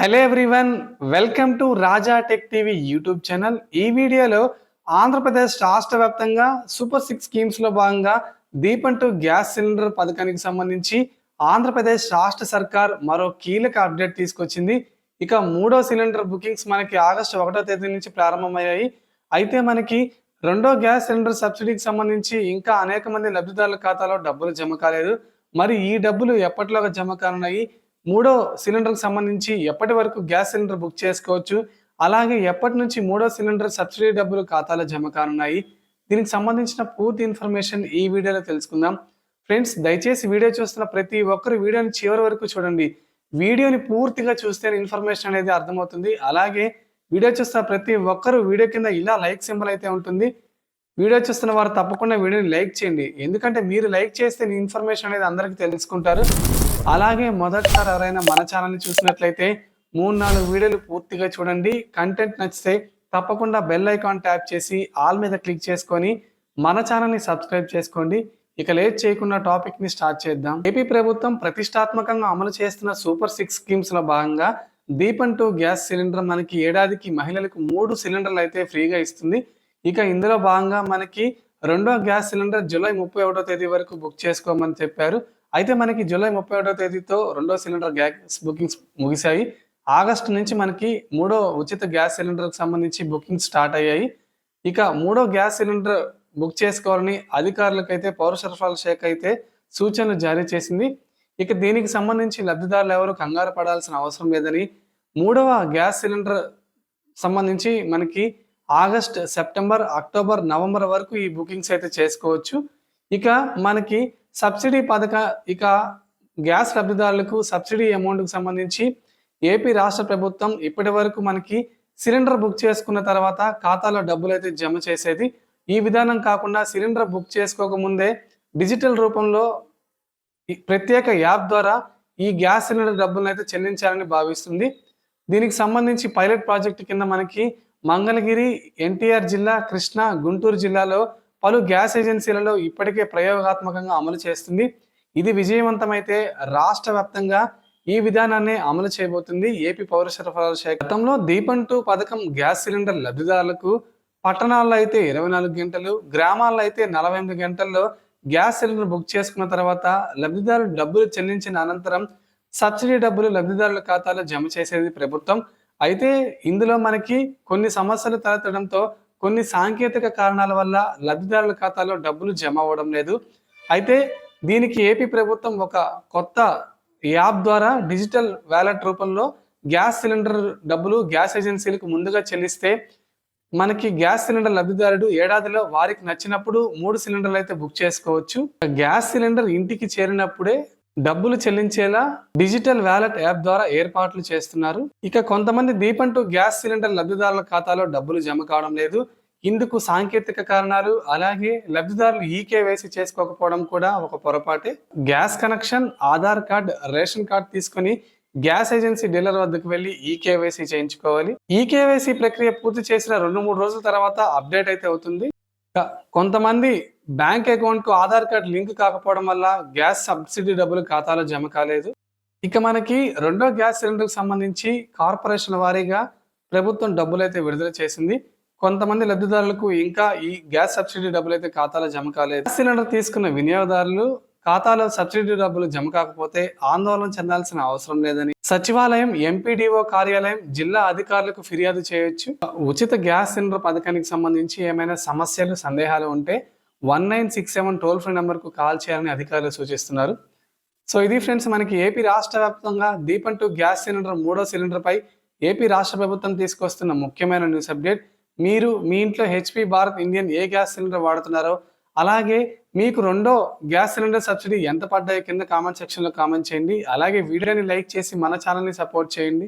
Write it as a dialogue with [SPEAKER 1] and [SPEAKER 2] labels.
[SPEAKER 1] Hello everyone welcome to Raja tech TV YouTube channel ఈ వీడియోలో ఆంధ్రప్రదేశ్ రాష్ట్ర వ్యాప్తంగా సూపర్ సిక్స్ స్కీమ్స్లో భాగంగా దీపం టు గ్యాస్ సిలిండర్ పథకానికి సంబంధించి ఆంధ్రప్రదేశ్ రాష్ట్ర సర్కార్ మరో కీలక అప్డేట్ తీసుకొచ్చింది. ఇక మూడో సిలిండర్ బుకింగ్స్ మనకి ఆగస్టు ఒకటో తేదీ నుంచి ప్రారంభమయ్యాయి. అయితే మనకి రెండో గ్యాస్ సిలిండర్ సబ్సిడీకి సంబంధించి ఇంకా అనేక మంది లబ్ధిదారుల ఖాతాలో డబ్బులు జమ కాలేదు. మరి ఈ డబ్బులు ఎప్పటిలోగా జమ కానున్నాయి? మూడో సిలిండర్కి సంబంధించి ఎప్పటి వరకు గ్యాస్ సిలిండర్ బుక్ చేసుకోవచ్చు? అలాగే ఎప్పటి నుంచి మూడో సిలిండర్ సబ్సిడీ డబ్బులు ఖాతాలో జమ కానున్నాయి? దీనికి సంబంధించిన పూర్తి ఇన్ఫర్మేషన్ ఈ వీడియోలో తెలుసుకుందాం. ఫ్రెండ్స్ దయచేసి వీడియో చూస్తున్న ప్రతి ఒక్కరు వీడియోని చివరి వరకు చూడండి. వీడియోని పూర్తిగా చూస్తే ఇన్ఫర్మేషన్ అనేది అర్థమవుతుంది. అలాగే వీడియో చూస్తున్న ప్రతి ఒక్కరు వీడియో కింద ఇలా లైక్ సింబల్ అయితే ఉంటుంది. వీడియో చూస్తున్న వారు తప్పకుండా వీడియోని లైక్ చేయండి. ఎందుకంటే మీరు లైక్ చేస్తే ఇన్ఫర్మేషన్ అనేది అందరికీ తెలుసుకుంటారు. అలాగే మొదటిసారి ఎవరైనా మన ఛానల్ని చూసినట్లయితే మూడు నాలుగు వీడియోలు పూర్తిగా చూడండి. కంటెంట్ నచ్చితే తప్పకుండా బెల్ ఐకాన్ ట్యాప్ చేసి ఆల్ మీద క్లిక్ చేసుకొని మన ఛానల్ని సబ్స్క్రైబ్ చేసుకోండి. ఇక లేట్ చేయకుండా టాపిక్ని స్టార్ట్ చేద్దాం. ఏపీ ప్రభుత్వం ప్రతిష్టాత్మకంగా అమలు చేస్తున్న సూపర్ సిక్స్ స్కీమ్స్లో భాగంగా దీపన్ టూ గ్యాస్ సిలిండర్ మనకి ఏడాదికి మహిళలకు మూడు సిలిండర్లు అయితే ఫ్రీగా ఇస్తుంది. ఇక ఇందులో భాగంగా మనకి రెండో గ్యాస్ సిలిండర్ జూలై ముప్పై ఒకటో తేదీ వరకు బుక్ చేసుకోమని చెప్పారు. అయితే మనకి జూలై ముప్పై ఒకటో తేదీతో రెండో సిలిండర్ గ్యాస్ బుకింగ్స్ ముగిశాయి. ఆగస్టు నుంచి మనకి మూడో ఉచిత గ్యాస్ సిలిండర్కి సంబంధించి బుకింగ్ స్టార్ట్ అయ్యాయి. ఇక మూడో గ్యాస్ సిలిండర్ బుక్ చేసుకోవాలని అధికారులకైతే పౌర సరఫరాల శాఖ అయితే సూచనలు జారీ చేసింది. ఇక దీనికి సంబంధించి లబ్ధిదారులు ఎవరు కంగారు పడాల్సిన అవసరం లేదని మూడవ గ్యాస్ సిలిండర్ సంబంధించి మనకి ఆగస్ట్ సెప్టెంబర్ అక్టోబర్ నవంబర్ వరకు ఈ బుకింగ్స్ అయితే చేసుకోవచ్చు. ఇక మనకి సబ్సిడీ పథక ఇక గ్యాస్ లబ్ధిదారులకు సబ్సిడీ అమౌంట్కి సంబంధించి ఏపీ రాష్ట్ర ప్రభుత్వం ఇప్పటి వరకు మనకి సిలిండర్ బుక్ చేసుకున్న తర్వాత ఖాతాలో డబ్బులు అయితే జమ చేసేది. ఈ విధానం కాకుండా సిలిండర్ బుక్ చేసుకోకముందే డిజిటల్ రూపంలో ప్రత్యేక యాప్ ద్వారా ఈ గ్యాస్ సిలిండర్ డబ్బులను అయితే చెల్లించాలని భావిస్తుంది. దీనికి సంబంధించి పైలట్ ప్రాజెక్ట్ కింద మనకి మంగళగిరి ఎన్టీఆర్ జిల్లా కృష్ణా గుంటూరు జిల్లాలో పలు గ్యాస్ ఏజెన్సీలలో ఇప్పటికే ప్రయోగాత్మకంగా అమలు చేస్తుంది. ఇది విజయవంతమైతే రాష్ట్ర వ్యాప్తంగా ఈ విధానాన్ని అమలు చేయబోతుంది ఏపీ పౌర సరఫరాల శాఖ. గతంలో దీపం టూ పథకం గ్యాస్ సిలిండర్ లబ్ధిదారులకు పట్టణాల్లో అయితే ఇరవై నాలుగు గంటలు గ్రామాల్లో అయితే నలభై ఎనిమిది గంటల్లో గ్యాస్ సిలిండర్ బుక్ చేసుకున్న తర్వాత లబ్ధిదారులు డబ్బులు చెల్లించిన అనంతరం సబ్సిడీ డబ్బులు లబ్ధిదారుల ఖాతాలో జమ చేసేది ప్రభుత్వం. అయితే ఇందులో మనకి కొన్ని సమస్యలు తలెత్తడంతో కొన్ని సాంకేతిక కారణాల వల్ల లబ్ధిదారుల ఖాతాలో డబ్బులు జమ అవ్వడం లేదు. అయితే దీనికి ఏపీ ప్రభుత్వం ఒక కొత్త యాప్ ద్వారా డిజిటల్ వ్యాలెట్ రూపంలో గ్యాస్ సిలిండర్ డబ్బులు గ్యాస్ ఏజెన్సీలకు ముందుగా చెల్లిస్తే మనకి గ్యాస్ సిలిండర్ లబ్ధిదారుడు ఏడాదిలో వారికి నచ్చినప్పుడు మూడు సిలిండర్లు అయితే బుక్ చేసుకోవచ్చు. గ్యాస్ సిలిండర్ ఇంటికి చేరినప్పుడే డబ్బులు చెల్లించేలా డిజిటల్ వ్యాలెట్ యాప్ ద్వారా ఏర్పాట్లు చేస్తున్నారు. ఇక కొంతమంది దీపంటూ గ్యాస్ సిలిండర్ లబ్ధిదారుల ఖాతాలో డబ్బులు జమ కావడం లేదు. ఇందుకు సాంకేతిక కారణాలు అలాగే లబ్ధిదారులు ఈకేవైసీ చేసుకోకపోవడం కూడా ఒక పొరపాటే. Gas connection Aadhaar card ration card తీసుకొని గ్యాస్ ఏజెన్సీ డీలర్ వద్దకు వెళ్ళి ఈకేవైసీ చేయించుకోవాలి. ఈకేవైసీ ప్రక్రియ పూర్తి చేసిన రెండు మూడు రోజుల తర్వాత అప్డేట్ అయితే అవుతుంది. కొంతమంది బ్యాంక్ అకౌంట్కు ఆధార్ కార్డ్ లింక్ కాకపోవడం వల్ల గ్యాస్ సబ్సిడీ డబ్బులు ఖాతాలో జమ కాలేదు. ఇక మనకి రెండో గ్యాస్ సిలిండర్కి సంబంధించి కార్పొరేషన్ వారీగా ప్రభుత్వం డబ్బులు అయితే విడుదల చేసింది. కొంతమంది లబ్ధిదారులకు ఇంకా ఈ గ్యాస్ సబ్సిడీ డబ్బులు అయితే ఖాతాలో జమ కాలేదు. గ్యాస్ సిలిండర్ తీసుకున్న వినియోగదారులు ఖాతాలో సబ్సిడీ డబ్బులు జమ కాకపోతే ఆందోళన చెందాల్సిన అవసరం లేదని సచివాలయం ఎంపీడీఓ కార్యాలయం జిల్లా అధికారులకు ఫిర్యాదు చేయొచ్చు. ఉచిత గ్యాస్ సిలిండర్ పథకానికి సంబంధించి ఏమైనా సమస్యలు సందేహాలు ఉంటే one nine six seven toll free నెంబర్కు కాల్ చేయాలని అధికారులు సూచిస్తున్నారు. సో ఇది ఫ్రెండ్స్ మనకి ఏపీ రాష్ట్ర వ్యాప్తంగా దీపం టు గ్యాస్ సిలిండర్ మూడో సిలిండర్పై ఏపీ రాష్ట్ర ప్రభుత్వం తీసుకొస్తున్న ముఖ్యమైన న్యూస్ అప్డేట్. మీరు మీ ఇంట్లో హెచ్పి భారత్ ఇండియన్ ఏ గ్యాస్ సిలిండర్ వాడుతున్నారో అలాగే మీకు రెండో గ్యాస్ సిలిండర్ సబ్సిడీ ఎంత పడ్డాయో కింద కామెంట్ సెక్షన్లో కామెంట్ చేయండి. అలాగే వీడియోని లైక్ చేసి మన ఛానల్ని సపోర్ట్ చేయండి.